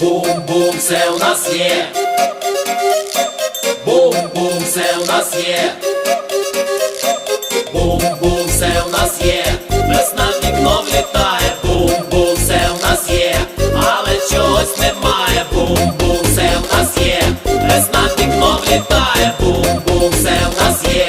Бум-бум, все у нас є. Бум-бум, все у нас є. Бум-бум, все у нас є. Весна вікном літає, влітає. Бум-бум, це у нас є. Але чогось немає. Бум-бум, все у нас є. Весна вікном літає, влітає. Бум-бум, це у нас є.